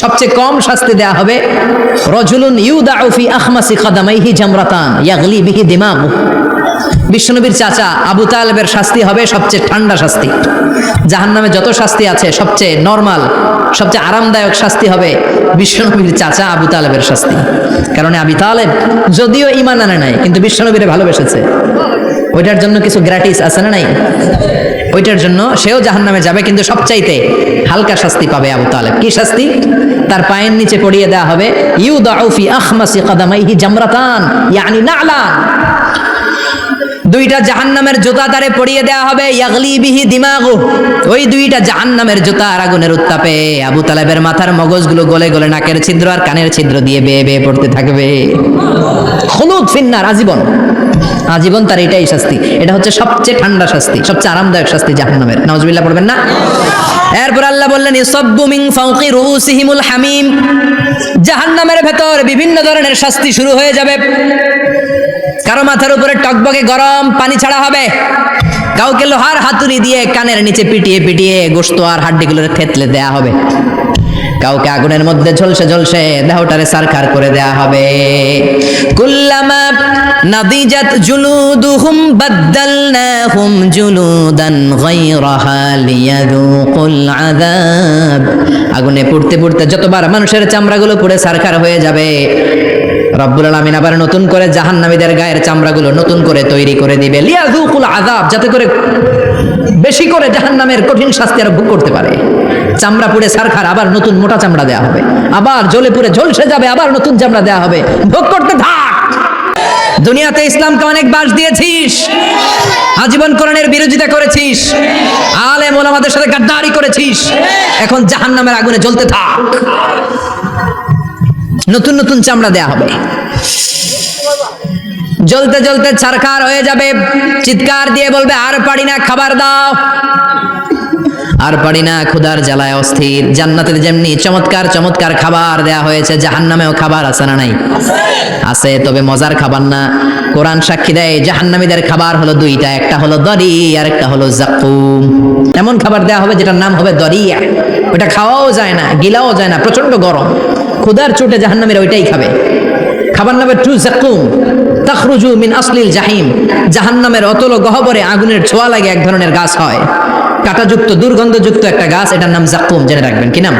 সবচেয়ে কম শাস্তি দেয়া হবে। রজুলুন ইউদাউ ফি আখমাসি কাদামাইহি জামরাতান ইয়াগলি বিহি দিমাগু। বিশ্বনবীর চাচা আবু তালেবের শাস্তি হবে সবচেয়ে ঠান্ডা শাস্তি। জাহান্নামে যত শাস্তি আছে, সবচেয়ে নর্মাল, সবচেয়ে আরামদায়ক শাস্তি হবে বিশ্বনবীর চাচা আবু তালেবের শাস্তি। কারণ আবি তালেব যদিও ইমান আনে নাই, কিন্তু বিশ্বনবীরে ভালোবেসেছে। ওইটার জন্য কিছু গ্র্যাটিস আছে না নাই? ওইটার জন্য সেও জাহান্নামে যাবে, কিন্তু সবচাইতে হালকা শাস্তি পাবে আবু তালেব। কি শাস্তি? তার পায়ের নিচে পড়িয়ে দেওয়া হবে ইউ দাউফি আখমাসি কাদামাইহি জামরাতান, ইয়ানি নালান দুইটা জাহান্নামের জুতা তারে পরিয়ে দেওয়া হবে, ইয়াগলি বিহি দিমাগু। ওই দুইটা জাহান্নামের জুতা আর আগুনের উত্তাপে আবু তালেবের মাথার মগজগুলো গলে গলে নাকের ছিদ্র আর কানের ছিদ্র দিয়ে বেয়ে বেয়ে পড়তে থাকবে। হলুদ ফিন্নার আজীবন। আজীবন তার এটাই শাস্তি। এটা হচ্ছে সবচেয়ে ঠান্ডা শাস্তি, সবচেয়ে আরামদায়ক শাস্তি জাহান্নামের। নাউজুবিল্লাহ পড়বেন না? এরপর আল্লাহ বললেন ইসাব্বু মিন ফাওকি রুউসিহিমুল হামিম। জাহান্নামের ভেতর বিভিন্ন ধরনের শাস্তি শুরু হয়ে যাবে। কারও মাথার উপরে টকবকে গরম পানি ছাড়া হবে। কাউকে লোহার হাতুড়ি দিয়ে কানের নিচে পিটিয়ে পিটিয়ে গোস্ত আর হাড্ডিগুলো থেতলে দেয়া হবে। কাউকে আগুনের মধ্যে ঝলসে ঝলসে দেহটারে সারখার করে দেয়া হবে। কুল্লামা নাদিজাত জুলুদুহুম বাদদালনাহুম জুলুদান গায়রাহা লিয়াযুকুল আযাব। আগুনে পুড়তে পুড়তে যতবার মানুষের চামড়াগুলো পুড়ে সারখার হয়ে যাবে, রব্বুল আলামিন আবার নতুন করে জাহান্নামীদের গায়ের চামড়াগুলো নতুন করে তৈরি করে দিবে। লিয়াযুকুল আযাব, যাতে করে বেশি করে জাহান্নামের কঠিন শাস্তি আর ভোগ করতে পারে। চামড়া পুড়ে সারখার, আবার নতুন মোটা চামড়া দেয়া হবে। আবার জ্বলে পুড়ে ঝলসে যাবে, আবার নতুন চামড়া দেয়া হবে। ভোগ করতে থাক! দুনিয়াতে ইসলামকে অনেক বাস দিয়েছিস। আজীবন কোরআনের বিরোধিতা করেছিস। আলেম ওলামাদের সাথে গাদ্দারি করেছিস। এখন জাহান্নামের আগুনে জ্বলতে থাক। নতুন নতুন চামড়া দেয়া হবে। জ্বলতে জ্বলতে ছারখার হয়ে যাবে। চিৎকার দিয়ে বলবে, আর পারি না, খাবার দাও। আর পারি না, ক্ষুধার জ্বালায় অস্থির। জান্নাতের যেমনি চমৎকার চমৎকার খাবার দেয়া হয়েছে, জাহান্নামেও খাবার আছে না নাই? আছে, তবে মজার খাবার না। কোরআন সাক্ষী দেয়, জাহান্নামীদের খাবার হলো দুইটা, একটা হলো দরি, আর একটা হলো জাকুম। এমন খাবার দেয়া হবে যেটার নাম হবে দরিয়া ওটা খাওয়াও যায় না, গিলাও যায় না প্রচণ্ড গরম। ক্ষুধার চোটে জাহান্নামীরা ওইটাই খাবে। খাবার নামে টু জাকুম। তখরুজু মিন আসলিল জাহিম। জাহান্নামের অতল গহবরে আগুনের ছোঁয়া লাগে এক ধরনের গাছ হয়। কাঁটাযুক্ত, দুর্গন্ধযুক্ত একটা গাছ, এটার নাম জাকুম জেনে রাখবেন, কি নাম?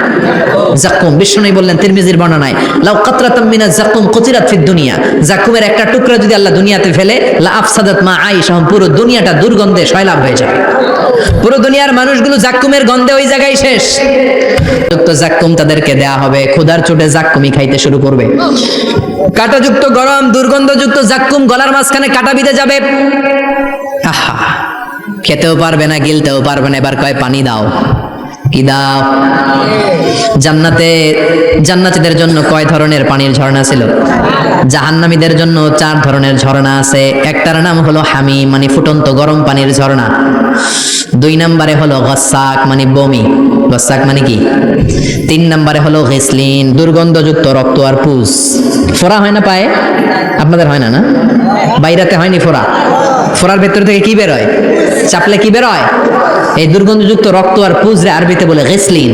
জাকুম বিষ্ণু বললেন তিরমিজির বর্ণনায়, লাউ কাতরাতাম মিনা জাকুম কুতিরাত ফিদ দুনিয়া। জাকুমের একটা টুকরা যদি আল্লাহ দুনিয়াতে ফেলে, লা আফসাদাত মা আইশ পুরো দুনিয়াটা দুর্গন্ধে সয়লাভ হয়ে যাবে। পুরো দুনিয়ার মানুষগুলো জাক্কুমের গন্ধে ওই জায়গায় শেষ। জাক্কুম তাদেরকে দেয়া হবে। ক্ষুধার চোটে জাক্কুমি খাইতে শুরু করবে। কাঁটাযুক্ত গরম, দুর্গন্ধযুক্ত জাক্কুম, গলার মাঝখানে কাটা বিঁধে যাবে। আহা, খেতেও পারবে না, গিলতেও পারবে না, এবার কয় পানি দাও। কি দাও জান্নাতে, জান্নাতীদের জন্য কয় ধরনের পানির ঝর্ণা ছিল? জাহান্নামীদের জন্য চার ধরনের ঝর্ণা আছে। একটার নাম হলো হামি মানে ফুটন্ত গরম পানির ঝর্ণা। দুই নম্বরে হলো গসাক মানে বমি। গসাক মানে কি? তিন নম্বরে হলো ঘেসলিন দুর্গন্ধযুক্ত রক্ত আর পুষ ফোড়া হয় না পায়ে? আপনাদের হয় না না? বাইরাতে হয়নি ফোড়া? ফোড়ার ভেতর থেকে কি বেরোয়? চাপলে কি বেরোয়? এই দুর্গন্ধযুক্ত রক্ত আর পুজরে আরবিতে বলে গেসলিন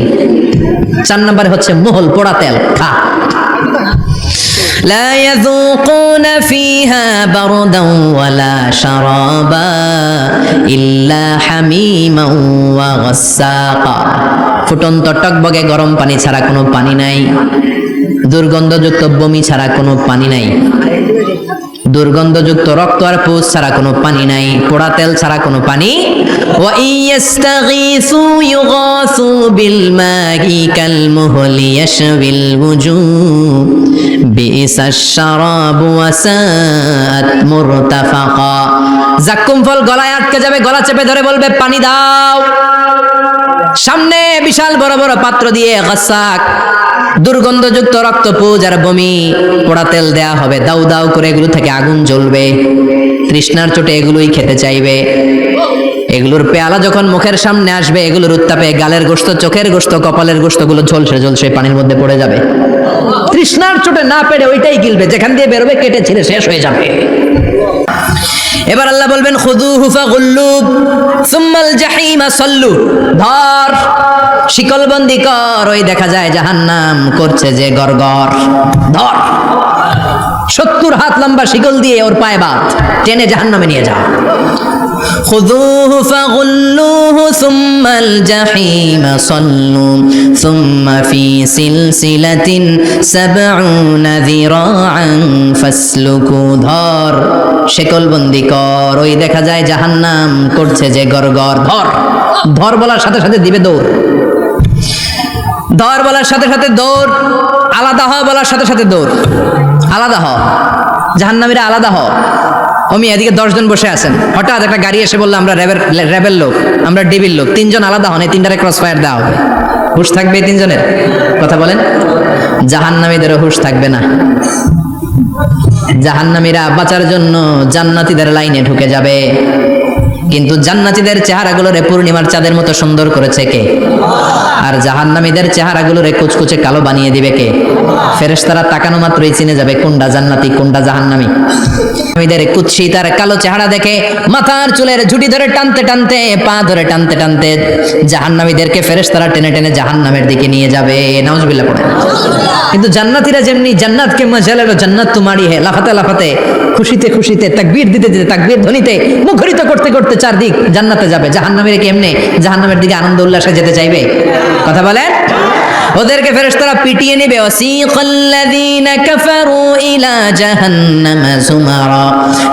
চার নম্বরে হচ্ছে মোহল পোড়া তেল খা لا يذوقون فيها بردا ولا شرابا إلا حميما وغساقا ফুটন্ত টকবগে গরম পানি ছাড়া কোনো পানি নাই দুর্গন্ধযুক্ত বমি ছাড়া কোনো পানি নাই দুর্গন্ধযুক্ত রক্ত আর পুষ ছাড়া কোনো পানি নাই, পোড়া তেল ছাড়া কোনো পানি। জাক্কুম ফল গলায় আটকে যাবে গলা চেপে ধরে বলবে পানি দাও সামনে বিশাল বড় বড় পাত্র দিয়ে গাসাক দুর্গন্ধযুক্ত রক্ত আর বমি। পোড়া তেল দেয়া হবে। দাউ দাউ করে এগুলো থেকে আগুন জ্বলবে। তৃষ্ণার চোটে এগুলোই খেতে চাইবে। এগুলোর পেয়ালা যখন মুখের সামনে আসবে, এগুলোর উত্তাপে গালের গোস্ত, চোখের গোস্ত, কপালের গোস্তগুলো ঝলসে ঝলসে পানির মধ্যে পড়ে যাবে। তৃষ্ণার চোটে না পেরে ওইটাই গিলবে। যেখান দিয়ে বেরোবে, কেটে ছিঁড়ে শেষ হয়ে যাবে। এবার আল্লাহ বলবেন খুদু হুফা গুল্লু সুম্মাল জাহিমা সল্লু। ধর। শিকলবন্দি কর ওই দেখা যায় জাহান্নাম করছে যে গরগর ধর সত্তর হাত লম্বা শিকল দিয়ে ওর পায়ে বাত টেনে জাহান্নামে নিয়ে যাও خذوه فغلوه ثم الجحيم صلوا ثم في سلسلة سبعون ذراعا فاسلكوا ধর শেকল বন্দি কর ওই দেখা যায় জাহান্নাম করছে যে গরগর ধর ধর বলার সাথে সাথে দিবে দৌড় ধর বলার সাথে সাথে দৌড়, আলাদা হ বলার সাথে সাথে দৌড়। আলাদা হ জাহান্নামীরা আলাদা হ অমি এদিকে দশজন বসে আছেন। হঠাৎ একটা গাড়ি এসে বলল, আমরা র্যাবের র্যাবের লোক, আমরা ডিবির লোক, তিনজন আলাদা হন, এই তিনটারে ক্রস ফায়ার দেওয়া হবে হুশ থাকবে এই তিনজনের? কথা বলেন। জাহান্নামীদেরও হুশ থাকবে না। জাহান্নামীরা বাঁচার জন্য জান্নাতীদের লাইনে ঢুকে যাবে। কিন্তু জান্নাতীদের চেহারাগুলোরে পূর্ণিমার চাঁদের মতো সুন্দর করেছে কে? আর জাহান্নামীদের চেহারাগুলোরে কুচকুচে কালো বানিয়ে দিবে কে? ফেরেশতারা তাকানো মাত্রই চিনে যাবে কোনটা জান্নাতি কোনটা জাহান্নামী। কুৎসি তার কালো চেহারা দেখে মাথার চুলের ঝুটি ধরে টানতে টানতে পা ধরে টানতে টানতে জাহান্নামীদেরকে ফেরেশতারা টেনে টেনে জাহান্নামের দিকে নিয়ে যাবে। নাউজুবিল্লাহ পড়ে কিন্তু জান্নাতীরা যেমনি জান্নাতকে মজালের জান্নাত তোমারই হে লাফাতে লাফাতে খুশিতে খুশিতে, তাকবীর দিতে দিতে, তাকবীর ধ্বনিতে মুখরিত করতে করতে চারদিক জান্নাতে যাবে। জাহান্নামের কেমনে? জাহান্নামের দিকে আনন্দ উল্লাসে যেতে চাইবে? কথা বলেন? ওদেরকে ফেরেশতারা পিটিয়ে নেবে। ওয়াসিকাল্লাযীনা কাফারু ইলা জাহান্নামা যুমারা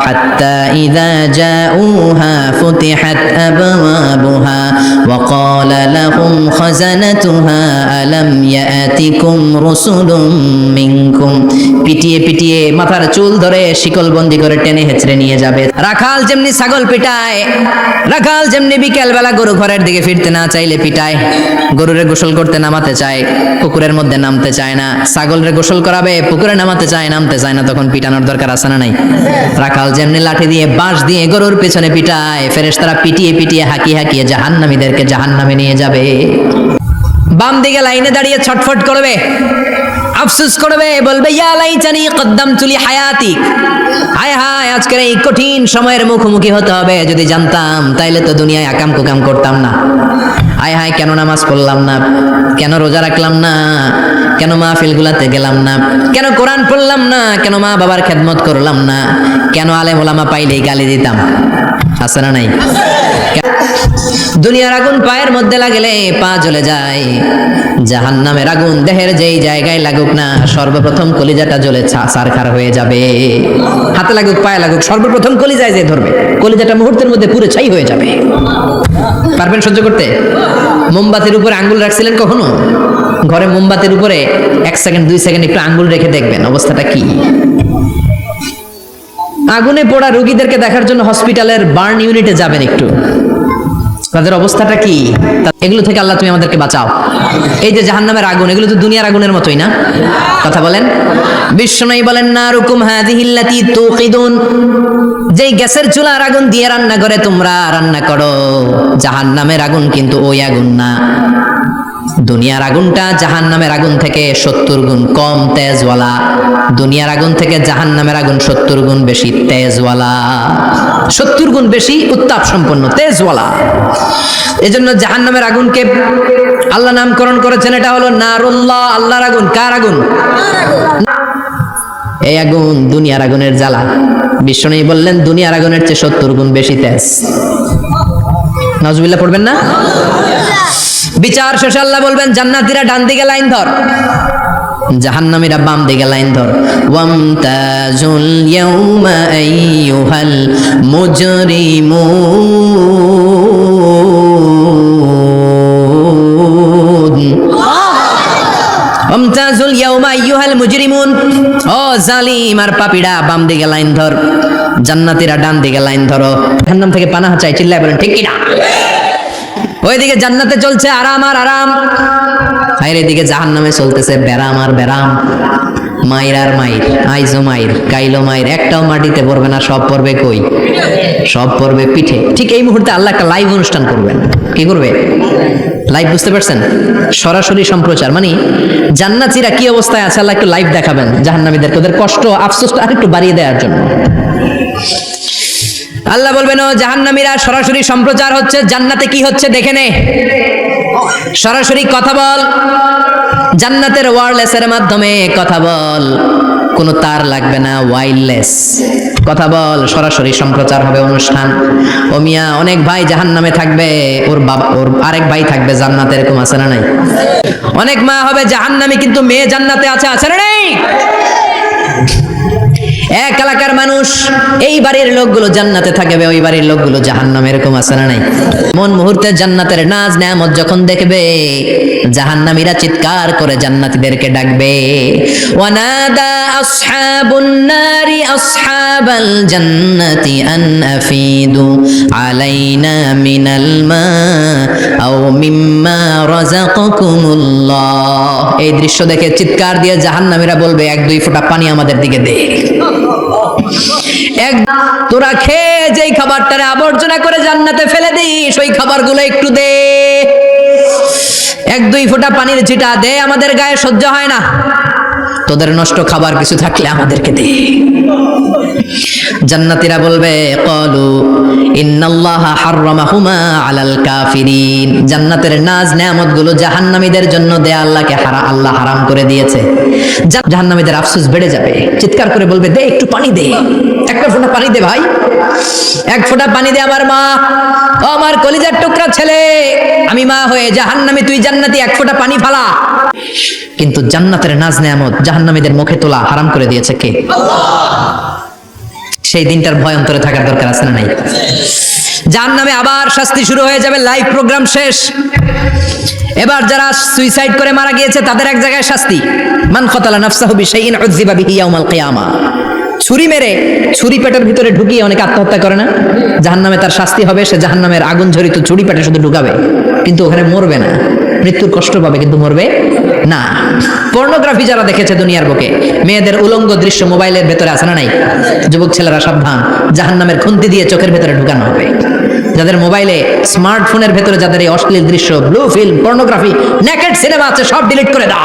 হাত্তা ইযা জাউহা ফুতিহাত আবওয়াবুহা ওয়া ক্বালা লাহুম খাজানাতুহা আলাম ইয়াতিকুম রুসুলুম মিনকুম। পিটিয়ে পিটিয়ে মাথার চুল ধরে শিকল বন্দি করে টেনে হেঁচড়ে নিয়ে যাবে। রাখাল যেমনি ছাগল পিটায়, রাখাল যেমনি বিকেল বেলা গরু ঘরের দিকে ফিরতে না চাইলে পিটায়, গরুরে গোসল করতে নামাতে চায়। পুকুরের মধ্যে নামতে চায় না। ছাগলরে গোসল করাবে, পুকুরে নামাতে চায়, নামতে চায় না, তখন পিটানোর দরকার আছে না নাই? রাখাল যেমনি লাঠি দিয়ে বাঁশ দিয়ে গরুর পেছনে পিটায় ফেরেশ তারা পিটিয়ে পিটিয়ে হাঁকিয়ে হাঁকিয়ে জাহান্নামীদেরকে জাহান্নামে নিয়ে যাবে। বাম দিকে লাইনে দাঁড়িয়ে ছটফট করবে, আফসোস করবে, বলবে, ইয়া লাইচানি কদ্দাম তুলি হায়াতি হায় হায়, আজকের এই কঠিন সময়ের মুখোমুখি হতে হবে। যদি জানতাম, তাইলে তো দুনিয়ায় আকাম কুকাম করতাম না। হায় হায় কেন নামাজ পড়লাম না? কেন রোজা রাখলাম না? কেন মাহফিল গুলাতে গেলাম না? কেন কোরআন পড়লাম না? কেন মা বাবার খেদমত করলাম না? কেন আলেম ওলামা পাইলেই গালি দিতাম? আছে না নাই? দুনিয়ার আগুন পায়ের মধ্যে লাগলে পা জ্বলে যায়। জাহান নামের আগুন দেহের যেই জায়গায় লাগুক না, সর্বপ্রথম কলিজাটা জ্বলে সারখার হয়ে যাবে। হাতে লাগুক, পায়ে লাগুক, সর্বপ্রথম কলিজায় যে ধরবে। কলিজাটা মুহূর্তের মধ্যে পুরো ছাই হয়ে যাবে। পারবেন সহ্য করতে? মোমবাতির উপরে আঙ্গুল রাখছিলেন কখনো? ঘরে মোমবাতির উপরে এক সেকেন্ড, দুই সেকেন্ড একটু আঙ্গুল রেখে দেখবেন, অবস্থাটা কি? আগুনে পোড়া রোগীদেরকে দেখার জন্য হসপিটালের বার্ন ইউনিটে যাবেন একটু। তাদের অবস্থাটা কি? এগুলো থেকে আল্লাহ তুমি আমাদেরকে বাঁচাও। এই যে জাহান্নামের আগুন, এগুলো তো দুনিয়ার আগুনের মতোই না? কথা বলেন? বিশ্বনয়ী বলেন না রুকুম হাদিহিল্লাতি তুকিদুন যেই গ্যাসের চুলার আগুন দিয়ে রান্না করে, তোমরা রান্না করো। জাহান্নামের আগুন কিন্তু ওই আগুন না। দুনিয়ার আগুনটা জাহান নামের আগুন থেকে সত্তর গুণ কম তেজওয়ালা। দুনিয়ার আগুন থেকে জাহান নামের আগুন সত্তর গুণ বেশি তেজওয়ালা। সত্তর গুণ বেশি উত্তাপ সম্পন্ন তেজওয়ালা। এজন্য জাহান নামের আগুনকে আল্লাহ নামকরণ করেছেন, এটা হলো নারুল্লাহ, আল্লাহর আগুন। কার আগুন? এই আগুন দুনিয়ার আগুনের জ্বালা। বিষ্ণু বললেন, দুনিয়ার আগুনের চেয়ে সত্তর গুণ বেশি তেজ। নজবিল্লা পড়বেন না? বিচার শেষে আল্লাহ বলবেন, জান্নাতীরা ডান দিকে লাইন ধর, জাহান্নামীরা বাম দিকে লাইন ধর। ওয়ামতাজুল ইয়াউমা আইয়ুহাল মুজরিমুন। ওয়ামতাজুল ইয়াউমা আইয়ুহাল মুজরিমুন। ও জালিম, আর পাপিড়া, বাম দিকে লাইন ধর। জান্নাতীরা ডান দিকে লাইন ধরো। জাহান্নাম থেকে পানাহা চাই, চিল্লায় বলেন, ঠিক কি না ওইদিকে জান্নাতে চলছে আরাম আর আরাম। আর এদিকে জাহান্নামে চলতেছে বেরাম আর বেরাম মায়ের আর মায়ের, আইজো মায়ের, কাইলো মায়ের, একটাও মাটিতে পড়বে না, সব পড়বে কই? সব পড়বে পিঠে। ঠিক এই মুহূর্তে আল্লাহ একটা লাইভ অনুষ্ঠান করবেন। কি করবে? লাইভ বুঝতে পারছেন? সরাসরি সম্প্রচার। মানে জান্নাতিরা কি অবস্থায় আছে? আল্লাহ একটু লাইভ দেখাবেন। জাহান্নামীদেরকে ওদের কষ্ট আফসোসটা আর একটু বাড়িয়ে দেওয়ার জন্য। আল্লাহ বলবেন, ও জাহান্নামীরা, সরাসরি সম্প্রচার হচ্ছে। জান্নাতে কি হচ্ছে? দেখে নে। সরাসরি কথা বল। জান্নাতের ওয়ারলেসের মাধ্যমে কথা বল। কোনো তার লাগবে না ওয়াইরলেস কথা বল, সরাসরি সম্প্রচার হবে অনুষ্ঠান। ও মিয়া, অনেক ভাই জাহান্নামে থাকবে, ওর বাবা, ওর আরেক ভাই থাকবে জান্নাতে, এরকম আছে না নাই? অনেক মা হবে জাহান্নামে, কিন্তু মেয়ে জান্নাতে আছে আছে না নেই? এক এলাকার মানুষ, এই বাড়ির লোকগুলো জান্নাতে থাকবে, ওই বাড়ির লোকগুলো জাহান্নামে, এরকম আছে না নাই? মন মুহূর্তে জান্নাতের নাজ, নেয়ামত যখন দেখবে, জাহান্নামীরা চিৎকার করে জান্নাতীদেরকে ডাকবে। ওয়ানাদা আসহাবুন নারি আসহাবাল জান্নাতি আন আফিদু আলাইনা মিনাল মা আও মিম্মা রাযাকাকুমুল্লাহ এই দৃশ্য দেখে চিৎকার দিয়ে জাহান্নামীরা বলবে, এক দুই ফোঁটা পানি আমাদের দিকে দে। এক তোরা খেয়ে যেই খাবারটারে আবর্জনা করে জান্নাতে ফেলে দিস, ওই খাবারগুলো একটু দে। এক দুই ফোঁটা পানির ছিটা দে, আমাদের গায়ে সহ্য হয় না। তোদের নষ্ট খাবার কিছু থাকলে আমাদেরকে দে। জান্নাতীরা বলবে, কলু ইন্নাল্লাহ হাররামাহুমা আলাল কাফিরিন। জান্নাতের নাজ নেয়ামতগুলো জাহান্নামীদের জন্য দে আল্লাহকে হারা আল্লাহ হারাম করে দিয়েছে। জাহান্নামীদের আফসোস বেড়ে যাবে। চিৎকার করে বলবে, দে, একটু পানি দে। একটা ফোঁটা পানি দে ভাই। এক ফোঁটা পানি দে আমার মা। ও আমার কলিজার টুকরা ছেলে। আমি মা হয়ে জাহান্নামী তুই জান্নাতি এক ফোঁটা পানি ফালা। কিন্তু জান্নাতের নাজ নেয়ামত জাহান্নামীদের মুখে তোলা হারাম করে দিয়েছে কে? সেই দিনটার ভয় অন্তরে থাকার দরকার আছে না নাই? যার নামে আবার শাস্তি শুরু হয়ে যাবে, লাইভ প্রোগ্রাম শেষ। এবার যারা সুইসাইড করে মারা গিয়েছে, তাদের এক জায়গায় শাস্তি। মান কতালা নাফসাহু বিশাইইন উযযিবা বিহি ইয়াউমাল কিয়ামা। ছুরি মেরে ছুরি পেটের ভিতরে ঢুকিয়ে অনেকে আত্মহত্যা করে না? জাহান্নামে তার শাস্তি হবে, সে জাহান্নামের আগুন ঝরিত ছুরি পেটে শুধু ঢুকাবে। কিন্তু ওখানে মরবে না। মৃত্যুর কষ্ট পাবে, কিন্তু মরবে না। পর্নোগ্রাফি যারা দেখেছে দুনিয়ার বুকে, মেয়েদের উলঙ্গ দৃশ্য মোবাইলের ভেতরে আছে না নাই? যুবক ছেলেরা সাবধান, জাহান্নামের খুন্তি দিয়ে চোখের ভেতরে ঢুকানো হবে। যাদের মোবাইলে স্মার্টফোনের ভেতরে যাদের এই অশ্লীল দৃশ্য, blue film, pornography, naked cinema আছে, সব ডিলিট করে দাও।